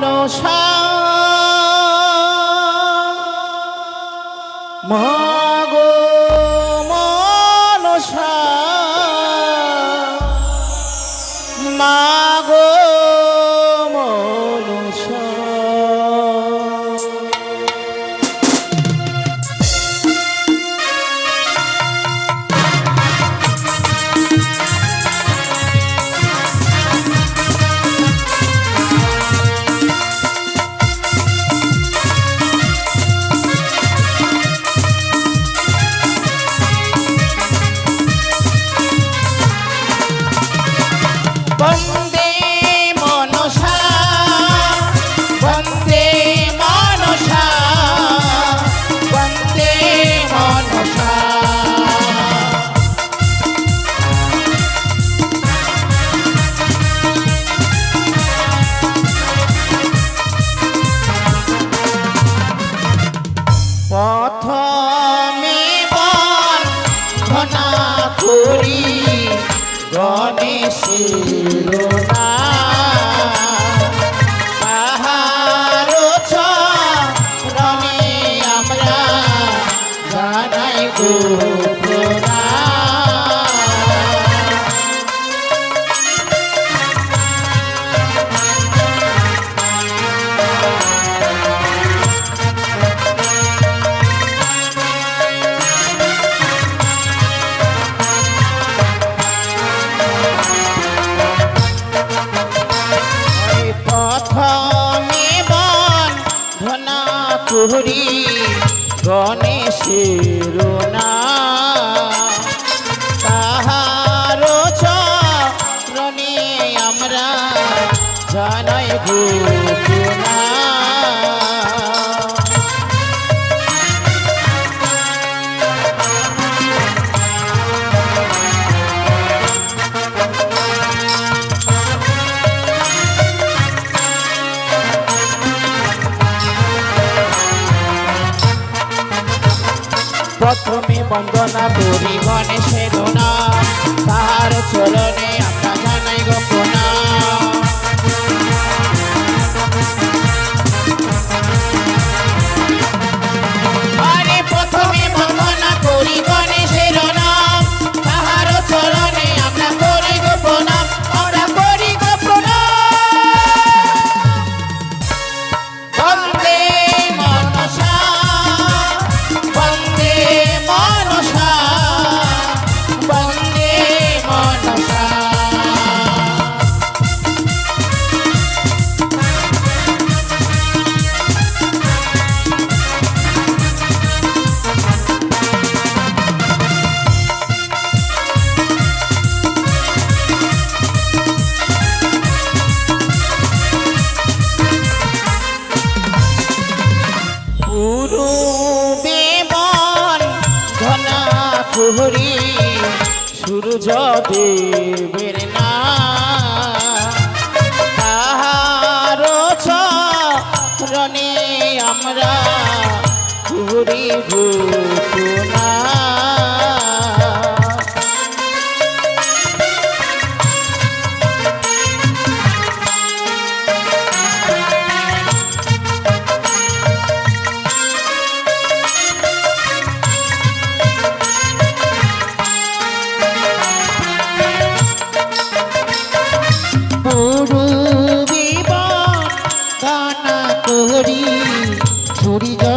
মনসা মা ঘনা কুহরি গণেশের না তাহার চরণে আমরা জানাই গো বন্দনা করি গণেশের তাহার চলনে আমরা জানাই গোপনা আমরা ঘুরি ঘুরি ছড়ি ছড়ি যা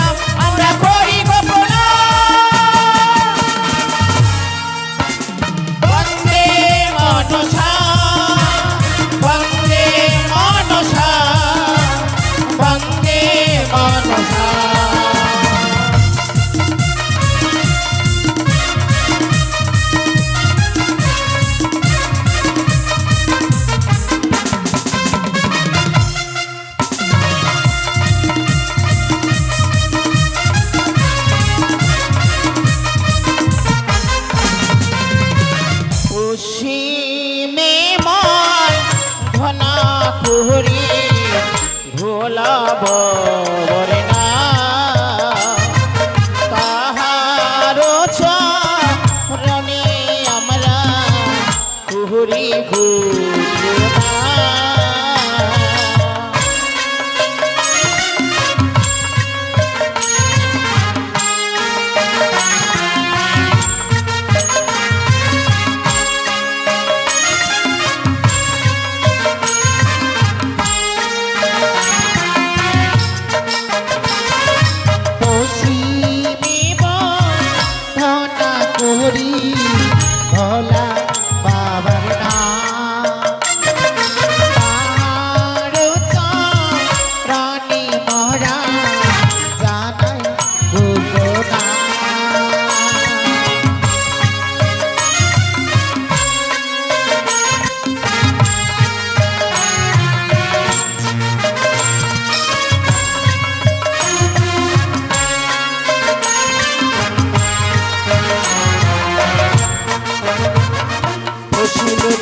Hola.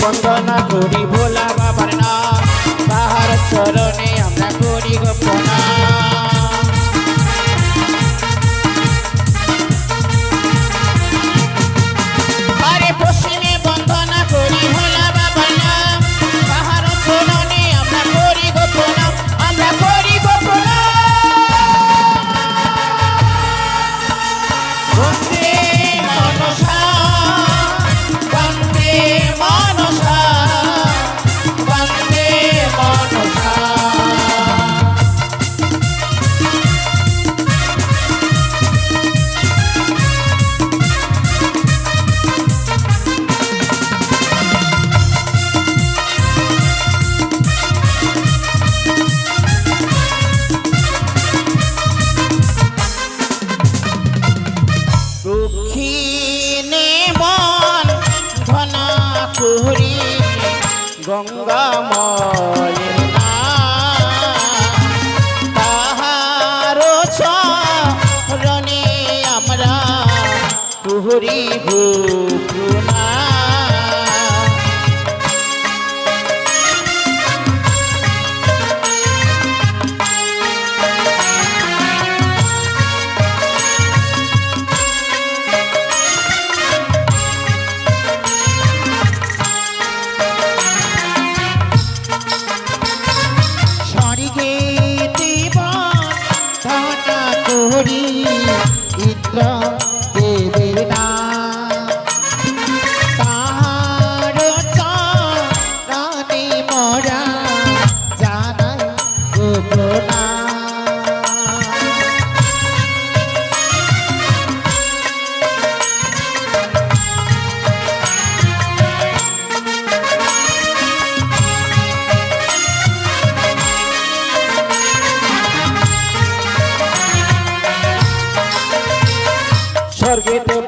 বন্দনা করি ভোলা বাবার নাম। তাহার চরণে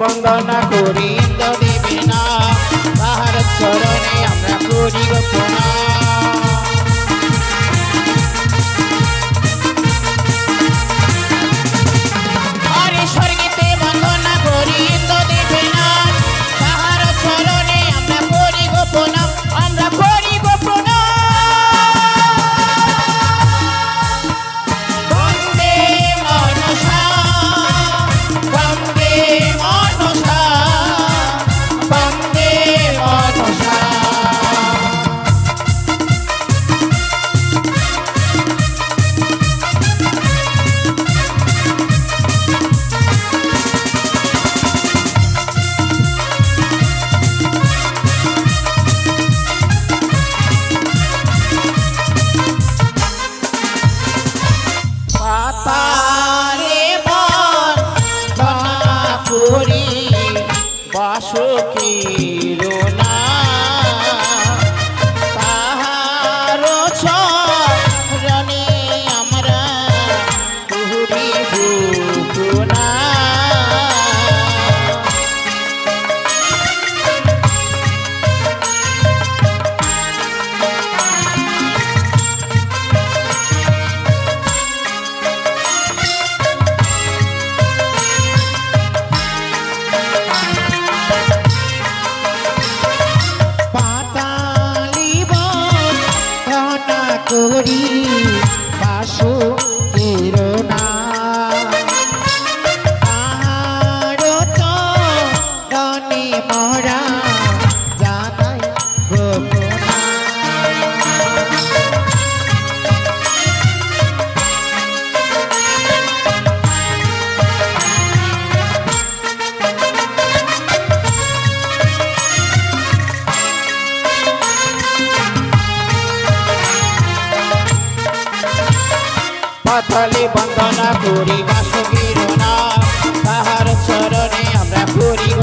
বন্দনা করি অতলে বন্দনা করি বাসুগির না তাহার চরণে আমরা করিব